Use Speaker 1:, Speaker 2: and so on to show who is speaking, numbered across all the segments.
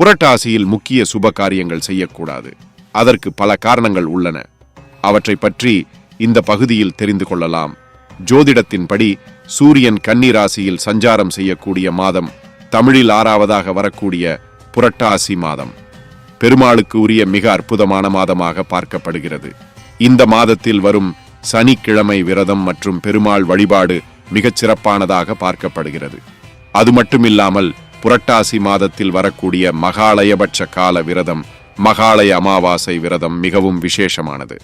Speaker 1: புரட்டாசியில் முக்கிய சுப காரியங்கள் செய்யக்கூடாது. அதற்கு பல காரணங்கள் உள்ளன. அவற்றை பற்றி இந்த பகுதியில் தெரிந்து கொள்ளலாம். ஜோதிடத்தின்படி சூரியன் கன்னி ராசியில் சஞ்சாரம் செய்யக்கூடிய மாதம் தமிழில் ஆறாவதாக வரக்கூடிய புரட்டாசி மாதம். பெருமாளுக்கு உரிய மிக அற்புதமான மாதமாக பார்க்கப்படுகிறது. இந்த மாதத்தில் வரும் சனிக்கிழமை விரதம் மற்றும் பெருமாள் வழிபாடு மிகச் சிறப்பானதாக பார்க்கப்படுகிறது. அது மட்டுமில்லாமல் புரட்டாசி மாதத்தில் வரக்கூடிய மகாலயபட்ச கால விரதம் மகாலய அமாவாசை விரதம் மிகவும் விசேஷமானது.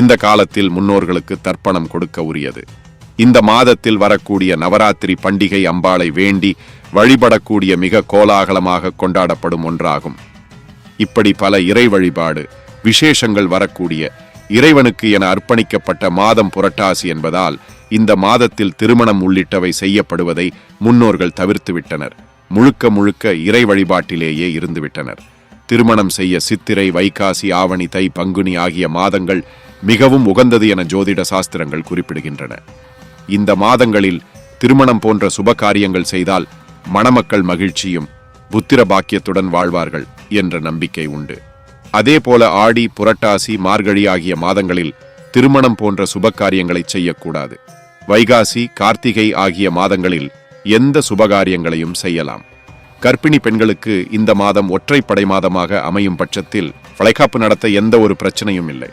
Speaker 1: இந்த காலத்தில் முன்னோர்களுக்கு தர்ப்பணம் கொடுக்க உரியது. இந்த மாதத்தில் வரக்கூடிய நவராத்திரி பண்டிகை அம்பாளை வேண்டி வழிபடக்கூடிய மிக கோலாகலமாக கொண்டாடப்படும் ஒன்றாகும். இப்படி பல இறை வழிபாடு விசேஷங்கள் வரக்கூடிய இறைவனுக்கு என அர்ப்பணிக்கப்பட்ட மாதம் புரட்டாசி என்பதால் இந்த மாதத்தில் திருமணம் உள்ளிட்டவை செய்யப்படுவதை முன்னோர்கள் தவிர்த்துவிட்டனர். முழுக்க முழுக்க இறை வழிபாட்டிலேயே இருந்துவிட்டனர். திருமணம் செய்ய சித்திரை வைகாசி ஆவணி தை பங்குனி ஆகிய மாதங்கள் மிகவும் உகந்தது என ஜோதிட சாஸ்திரங்கள் குறிப்பிடுகின்றன. இந்த மாதங்களில் திருமணம் போன்ற சுப காரியங்கள் செய்தால் மணமக்கள் மகிழ்ச்சியும் புத்திர பாக்கியத்துடன் வாழ்வார்கள் என்ற நம்பிக்கை உண்டு. அதே போல ஆடி புரட்டாசி மார்கழி ஆகிய மாதங்களில் திருமணம் போன்ற சுப காரியங்களை செய்யக்கூடாது. வைகாசி கார்த்திகை ஆகிய மாதங்களில் எந்த சுபகாரியங்களையும் செய்யலாம். கர்ப்பிணி பெண்களுக்கு இந்த மாதம் ஒற்றைப்படை மாதமாக அமையும் பட்சத்தில் வளைகாப்பு நடத்த எந்த ஒரு பிரச்சனையும் இல்லை.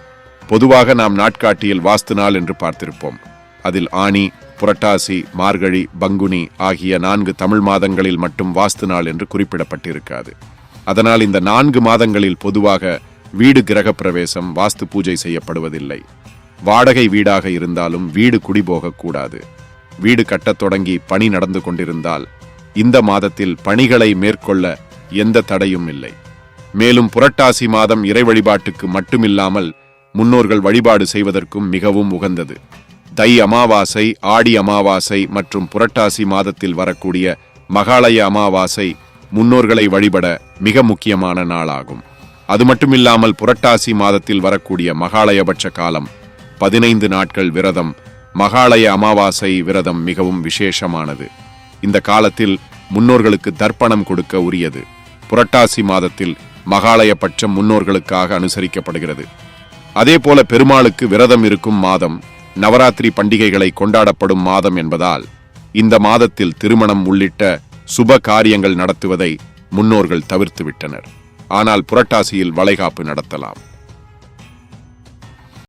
Speaker 1: பொதுவாக நாம் நாட்காட்டியில் வாஸ்து நாள் என்று பார்த்திருப்போம். அதில் ஆனி புரட்டாசி மார்கழி பங்குனி ஆகிய நான்கு தமிழ் மாதங்களில் மட்டும் வாஸ்து நாள் என்று குறிப்பிடப்பட்டிருக்காது. அதனால் இந்த நான்கு மாதங்களில் பொதுவாக வீடு கிரக பிரவேசம் வாஸ்து பூஜை செய்யப்படுவதில்லை. வாடகை வீடாக இருந்தாலும் வீடு குடிபோகக்கூடாது வீடு கட்டத் தொடங்கி பணி நடந்து கொண்டிருந்தால் இந்த மாதத்தில் பணிகளை மேற்கொள்ள எந்த தடையும் இல்லை. மேலும் புரட்டாசி மாதம் இறை வழிபாட்டுக்கு மட்டுமில்லாமல் முன்னோர்கள் வழிபாடு செய்வதற்கும் மிகவும் உகந்தது. தை அமாவாசை ஆடி அமாவாசை மற்றும் புரட்டாசி மாதத்தில் வரக்கூடிய மகாலய அமாவாசை முன்னோர்களை வழிபட மிக முக்கியமான நாளாகும். அது மட்டுமில்லாமல் புரட்டாசி மாதத்தில் வரக்கூடிய மகாலயபட்ச காலம் பதினைந்து நாட்கள் விரதம் மகாலய அமாவாசை விரதம் மிகவும் விசேஷமானது. இந்த காலத்தில் முன்னோர்களுக்கு தர்ப்பணம் கொடுக்க உரியது. புரட்டாசி மாதத்தில் மகாலய பட்சம் முன்னோர்களுக்காக அனுசரிக்கப்படுகிறது. அதே போல பெருமாளுக்கு விரதம் இருக்கும் மாதம் நவராத்திரி பண்டிகைகளை கொண்டாடப்படும் மாதம் என்பதால் இந்த மாதத்தில் திருமணம் உள்ளிட்ட சுப காரியங்கள் நடத்துவதை முன்னோர்கள் தவிர்த்துவிட்டனர். ஆனால் புரட்டாசியில் வளைகாப்பு நடத்தலாம்.